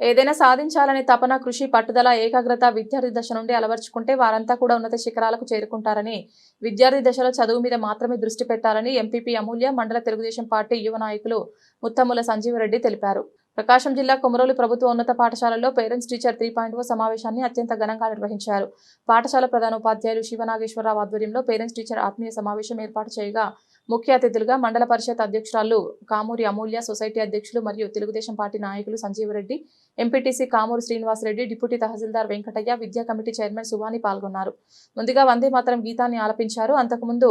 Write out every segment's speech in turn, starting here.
ఏదైనా సాధించాలనే తపన కృషి పట్టుదల ఏకాగ్రత విద్యార్థి దశ నుండి అలవర్చుకుంటే వారంతా కూడా ఉన్నత శిఖరాలకు చేరుకుంటారని విద్యార్థి దశలో చదువు మీద మాత్రమే దృష్టి పెట్టాలని ఎంపీపీ అమూల్య మండల తెలుగుదేశం పార్టీ యువ నాయకులు ముత్తముల సంజీవరెడ్డి తెలిపారు. ప్రకాశం జిల్లా కొమరోలు ప్రభుత్వ ఉన్నత పాఠశాలలో parents teacher three point O సమావేశాన్ని అత్యంత ఘనంగా నిర్వహించారు. పాఠశాల ప్రధానోపాధ్యాయులు శివనాగేశ్వరరావు ఆధ్వర్యంలో పేరెంట్స్ టీచర్ ఆత్మీయ సమావేశం ఏర్పాటు చేయగా ముఖ్య అతిథులుగా మండల పరిషత్ అధ్యక్షురాలు కామూరి అమూల్య సొసైటీ అధ్యక్షులు మరియు తెలుగుదేశం పార్టీ నాయకులు సంజీవరెడ్డి ఎంపీటీసీ కామూరు శ్రీనివాసరెడ్డి డిప్యూటీ తహసీల్దార్ వెంకటయ్య విద్యా కమిటీ చైర్మన్ సువాని పాల్గొన్నారు. ముందుగా వందే మాత్రం గీతాన్ని ఆలపించారు. అంతకుముందు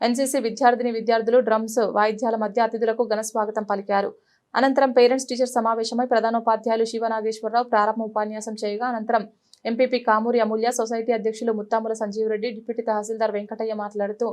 ఎన్సీసీ విద్యార్థిని విద్యార్థులు డ్రమ్స్ వాయిద్యాల మధ్య అతిథులకు ఘన స్వాగతం పలికారు. అనంతరం పేరెంట్స్ టీచర్ సమావేశమై ప్రధానోపాధ్యాయులు శివనాగేశ్వరరావు ప్రారంభ ఉపన్యాసం చేయగా అనంతరం ఎంపీపీ కామూరి అమూల్య సొసైటీ అధ్యక్షులు ముత్తాముల సంజీవరెడ్డి డిప్యూటీ తహసీల్దార్ వెంకటయ్య మాట్లాడుతూ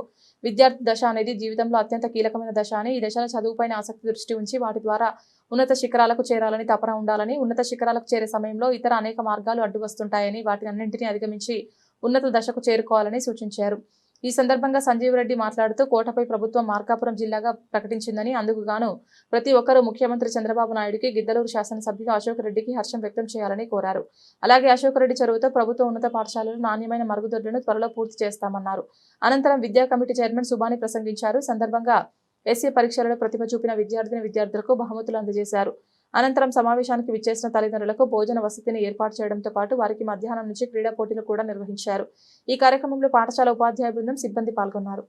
విద్యార్థి దశ అనేది జీవితంలో అత్యంత కీలకమైన దశ అని ఈ దశలో చదువుపైన ఆసక్తి దృష్టి ఉంచి వాటి ద్వారా ఉన్నత శిఖరాలకు చేరాలని తపన ఉండాలని ఉన్నత శిఖరాలకు చేరే సమయంలో ఇతర అనేక మార్గాలు అడ్డు వస్తుంటాయని వాటిని అన్నింటినీ అధిగమించి ఉన్నత దశకు చేరుకోవాలని సూచించారు. ఈ సందర్భంగా సంజీవ్ రెడ్డి మాట్లాడుతూ కోటపై ప్రభుత్వం మార్కాపురం జిల్లాగా ప్రకటించిందని అందుకు గాను ప్రతి ఒక్కరూ ముఖ్యమంత్రి చంద్రబాబు నాయుడికి గిద్దలూరు శాసనసభ్యులు అశోక్ రెడ్డికి హర్షం వ్యక్తం చేయాలని కోరారు. అలాగే అశోక్ రెడ్డి చొరవతో ప్రభుత్వ ఉన్నత పాఠశాలలు నాణ్యమైన మరుగుదొడ్లను త్వరలో పూర్తి చేస్తామన్నారు. అనంతరం విద్యా కమిటీ చైర్మన్ సుబాని ప్రసంగించారు. సందర్భంగా ఎస్సీ పరీక్షలలో ప్రతిభ చూపిన విద్యార్థిని విద్యార్థులకు బహుమతులు అందజేశారు. అనంతరం సమావేశానికి విచ్చేసిన తల్లిదండ్రులకు భోజన వసతిని ఏర్పాటు చేయడంతో పాటు వారికి మధ్యాహ్నం నుంచి క్రీడా పోటీలు కూడా నిర్వహించారు. ఈ కార్యక్రమంలో పాఠశాల ఉపాధ్యాయ బృందం సిబ్బంది పాల్గొన్నారు.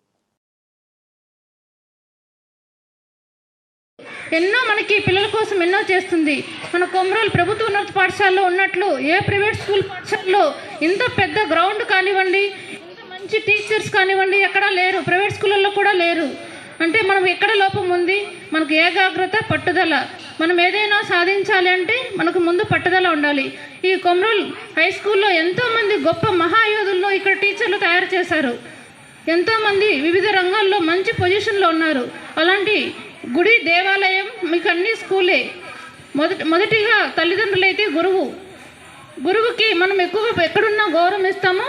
ఎన్నో మనకి పిల్లల కోసం ఎన్నో చేస్తుంది. మన కొమరోలు ప్రభుత్వ ఉన్నత పాఠశాలలో ఉన్నట్లు ఏ ప్రైవేట్ స్కూల్ పాఠశాలలో ఇంత పెద్ద గ్రౌండ్ కానివ్వండి ఇంత మంచి టీచర్స్ కానివ్వండి ఎక్కడా లేరు. ప్రైవేట్ స్కూళ్ళల్లో కూడా లేరు. అంటే మనం ఎక్కడ లోపం ఉంది? మనకు ఏకాగ్రత పట్టుదల. మనం ఏదైనా సాధించాలి అంటే మనకు ముందు పట్టుదల ఉండాలి. ఈ కొమరూల్ హై స్కూల్లో ఎంతోమంది గొప్ప మహాయోధుల్లో ఇక్కడ టీచర్లు తయారు చేశారు. ఎంతోమంది వివిధ రంగాల్లో మంచి పొజిషన్లో ఉన్నారు. అలాంటి గుడి దేవాలయం మీకు అన్ని స్కూలే మొదటి మొదటిగా తల్లిదండ్రులైతే గురువు. గురువుకి మనం ఎక్కువగా ఎక్కడున్నా గౌరవం ఇస్తామో.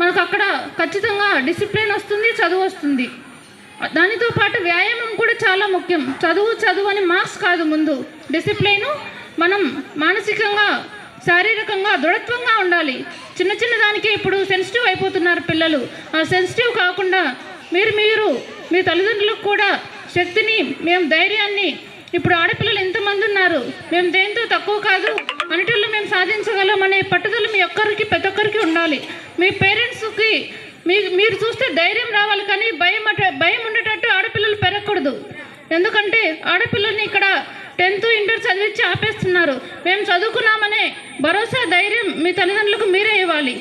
మనకు అక్కడ ఖచ్చితంగా డిసిప్లిన్ వస్తుంది చదువు వస్తుంది. దానితో పాటు వ్యాయామం కూడా చాలా ముఖ్యం. చదువు చదువు అని మార్క్స్ కాదు ముందు. డిసిప్లైను మనం మానసికంగా శారీరకంగా దృఢత్వంగా ఉండాలి. చిన్న చిన్న దానికి ఇప్పుడు సెన్సిటివ్ అయిపోతున్నారు పిల్లలు. ఆ సెన్సిటివ్ కాకుండా మీరు మీరు మీ తల్లిదండ్రులకు కూడా శక్తిని మేము ధైర్యాన్ని ఇప్పుడు ఆడపిల్లలు ఎంతమంది ఉన్నారు? మేము దేంతో తక్కువ కాదు అన్నిటిలో మేము సాధించగలం అనే పట్టుదల మీ ఒక్కరికి ప్రతి ఒక్కరికి ఉండాలి. మీ పేరెంట్స్కి మీకు మీరు చూస్తే ధైర్యం రావాలి కానీ భయం అట భయం ఉండేటట్టు ఆడపిల్లలు పెరగకూడదు. ఎందుకంటే ఆడపిల్లల్ని ఇక్కడ టెన్త్ ఇంటర్ చదివించి ఆపేస్తున్నారు. మేము చదువుకున్నామనే భరోసా ధైర్యం మీ తల్లిదండ్రులకు మీరే ఇవ్వాలి.